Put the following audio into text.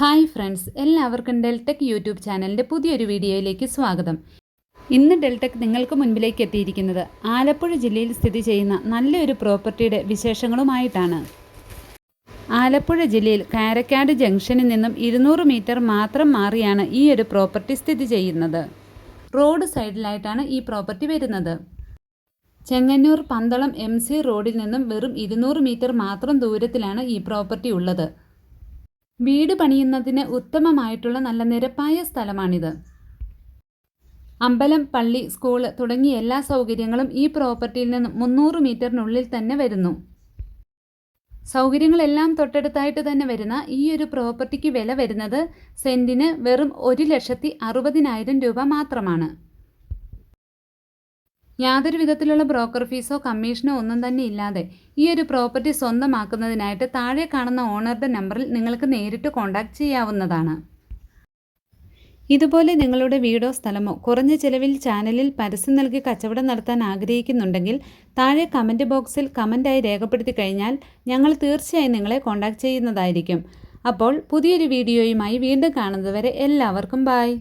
Hi friends എല്ലാവർക്കും Deltech YouTube ചാനലിന്റെ പുതിയൊരു വീഡിയോയിലേക്ക് സ്വാഗതം. ഇന്ന് ഡെൽടെക് നിങ്ങൾക്ക് മുൻപിലേക്ക് എത്തിയിരിക്കുന്നത് ആലപ്പുഴ ജില്ലയിൽ സ്ഥിതി ചെയ്യുന്ന നല്ലൊരു പ്രോപ്പർട്ടിയുടെ വിശേഷങ്ങളുമായിട്ടാണ്. ആലപ്പുഴ ജില്ലയിൽ കാരക്കാട് ജംഗ്ഷനിൽ നിന്നും ഇരുന്നൂറ് മീറ്റർ മാത്രം മാറിയാണ് ഈ ഒരു പ്രോപ്പർട്ടി സ്ഥിതി ചെയ്യുന്നത്. റോഡ് സൈഡിലായിട്ടാണ് ഈ പ്രോപ്പർട്ടി വരുന്നത്. ചെങ്ങന്നൂർ പന്തളം എം സി റോഡിൽ നിന്നും വെറും ഇരുന്നൂറ് മീറ്റർ മാത്രം ദൂരത്തിലാണ് ഈ പ്രോപ്പർട്ടി ഉള്ളത്. വീട് പണിയുന്നതിന് ഉത്തമമായിട്ടുള്ള നല്ല നിരപ്പായ സ്ഥലമാണിത്. അമ്പലം പള്ളി സ്കൂൾ തുടങ്ങിയ എല്ലാ സൗകര്യങ്ങളും ഈ പ്രോപ്പർട്ടിയിൽ നിന്ന് മുന്നൂറ് മീറ്ററിനുള്ളിൽ തന്നെ വരുന്നു. സൗകര്യങ്ങളെല്ലാം തൊട്ടടുത്തായിട്ട് തന്നെ വരുന്ന ഈ ഒരു പ്രോപ്പർട്ടിക്ക് വില വരുന്നത് സെന്റിന് വെറും ഒരു ലക്ഷത്തി അറുപതിനായിരം രൂപ മാത്രമാണ്. യാതൊരു വിധത്തിലുള്ള ബ്രോക്കർ ഫീസോ കമ്മീഷനോ ഒന്നും തന്നെ ഇല്ലാതെ ഈ ഒരു പ്രോപ്പർട്ടി സ്വന്തമാക്കുന്നതിനായിട്ട് താഴെ കാണുന്ന ഓണറുടെ നമ്പറിൽ നിങ്ങൾക്ക് നേരിട്ട് കോൺടാക്ട് ചെയ്യാവുന്നതാണ്. ഇതുപോലെ നിങ്ങളുടെ വീടോ സ്ഥലമോ കുറഞ്ഞ ചിലവിൽ ചാനലിൽ പരസ്യം നൽകി കച്ചവടം നടത്താൻ ആഗ്രഹിക്കുന്നുണ്ടെങ്കിൽ താഴെ കമന്റ് ബോക്സിൽ കമന്റായി രേഖപ്പെടുത്തി കഴിഞ്ഞാൽ ഞങ്ങൾ തീർച്ചയായും നിങ്ങളെ കോൺടാക്ട് ചെയ്യുന്നതായിരിക്കും. അപ്പോൾ പുതിയൊരു വീഡിയോയുമായി വീണ്ടും കാണുന്നതുവരെ എല്ലാവർക്കും ബായ്